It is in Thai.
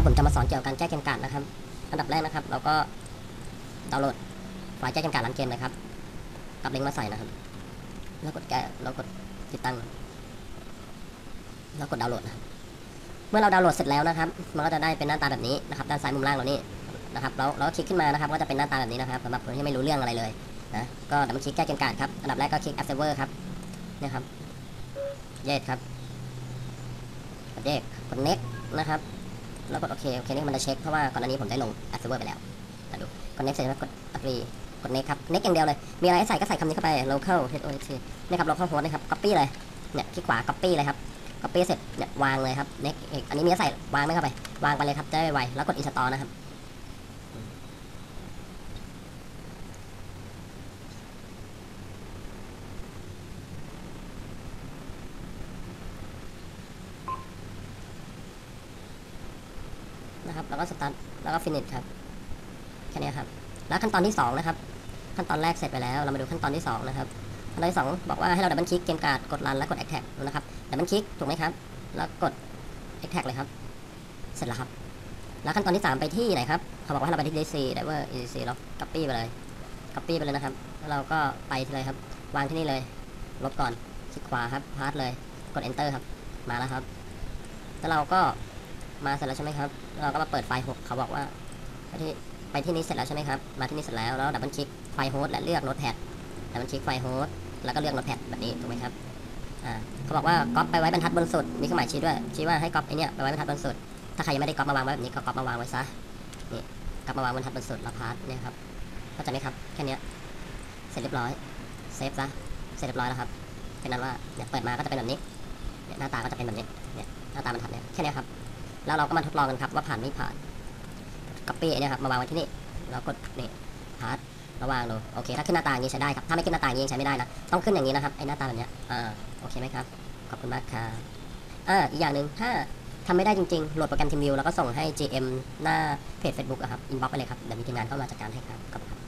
ครับผมจะมาสอนเกี่ยวกับการแก้เกมการ์ดนะครับ อันดับแรกนะครับ เราก็ดาวน์โหลดไฟล์แก้เกมการ์ดร้านเกมเลยครับกับลิงก์มาใส่นะครับ แล้วกดแก้แล้วกดติดตั้ง แล้วกดดาวน์โหลดนะครับเมื่อเราดาวน์โหลดเสร็จแล้วนะครับ มันก็จะได้เป็นหน้าตาแบบนี้นะครับ ด้านซ้ายมุมล่างเรานี่นะครับแล้วเราก็คลิกขึ้นมานะครับ ก็จะเป็นหน้าตาแบบนี้นะครับสำหรับคนที่ไม่รู้เรื่องอะไรเลยนะก็ดับเบิลคลิกแก้เกมการ์ดครับอันดับแรกก็คลิก App Server ครับนี่ครับเยสครับกดเยสกด next นะครับ แล้วกดโอเคโอเคนี่มันจะเช็คเพราะว่าก่อนหน้านี้ผมได้ลง App Server ไปแล้วมาดูกด next เสร็จแล้วกด agree กด next ครับ next อย่างเดียวเลย มีอะไรใส่ก็ใส่คำนี้เข้าไป local host นี่ครับ local host นะครับ copy เลยเนี่ยคลิกขวา copy เลยครับ copy เสร็จเนี่ยวางเลยครับ next อีกอันนี้มีให้ใส่วางไม่เข้าไป วางไปเลยครับจะได้ไวแล้วกด install นะครับ นะครับ แล้วก็ start แล้วก็ finish ครับแค่นี้ครับ แล้วขั้นตอนที่สองนะครับ ขั้นตอนแรกเสร็จไปแล้ว เรามาดูขั้นตอนที่สองนะครับขั้นตอนที่สองบอกว่าให้เราดับเบิลคลิกเกมการ์ดกดรันแล้วกด a อ t แท็กนะครับดับเบิลคลิกถูกไหมครับ แล้วกด a อ t แท็กเลยครับ เสร็จแล้วครับ แล้วขั้นตอนที่สามไปที่ไหนครับเขาบอกว่าให้เราไปที่ DC Driver EDC เรา copy ไปเลย copy ไปเลยนะครับแล้วเราก็ไปที่เลยครับ วางที่นี่เลย ลบก่อนคลิกขวาครับพาสเลย กด enter ครับ มาแล้วครับ แล้วเราก็ มาเสร็จแล้วใช่ไหมครับ เราก็มาเปิดไฟล์หกเขาบอกว่าไปที่ไปที่นี้เสร็จแล้วใช่ไหมครับ มาที่นี่เสร็จแล้วแล้วดับเบิลคลิกไฟล์โฮสต์และเลือกโน้ตแพดดับเบิลคลิกไฟล์โฮสต์แล้วก็เลือกโน้ตแพดแบบนี้ถูกไหมครับอ่าเขาบอกว่าก๊อปไปไว้บรรทัดบนสุดมีเครื่องหมายชี้ด้วยชี้ว่าให้ก๊อปไอเนี้ยไปไว้บรรทัดบนสุด ถ้าใครยังไม่ได้ก๊อปมาวางไว้แบบนี้ก็ก๊อปมาวางไว้ซะนี่ก๊อปมาวางบนทัดบนสุดแล้วพาร์ทเนี่ยครับเข้าใจไหมครับแค่นี้เสร็จเรียบร้อยเซฟซะเสร็จเรียบร้อยแล้วครับเป็นนั้นว่าเนี่ยเปิดมาก็จะเป็นแบบนี้เนี่ยหน้าตาก็จะเป็นแบบนี้เนี่ยหน้าตาบรรทัดเนี่ยแค่นี้ครับ แล้วเราก็มาทดลองกันครับว่าผ่านไม่ผ่าน copy ไอ้เนี่ยครับมาวางไว้ที่นี่แล้วกดนี่พาร์ทระวางดูโอเคถ้าขึ้นหน้าต่างนี้ใช้ได้ครับถ้าไม่ขึ้นหน้าต่างนี้ยังใช้ไม่ได้นะต้องขึ้นอย่างนี้นะครับไอ้หน้าตาแบบเนี้ยอ่าโอเคไหมครับขอบคุณมากครับอ่าอีกอย่างหนึ่งถ้าทำไม่ได้จริงๆโหลดโปรแกรมทีมวิวแล้วก็ส่งให้ GM หน้าเพจ Facebook อะครับอินบ็อกไปเลยครับเดี๋ยวมีทีมงานเข้ามาจัดการให้ครับขอบคุณครับ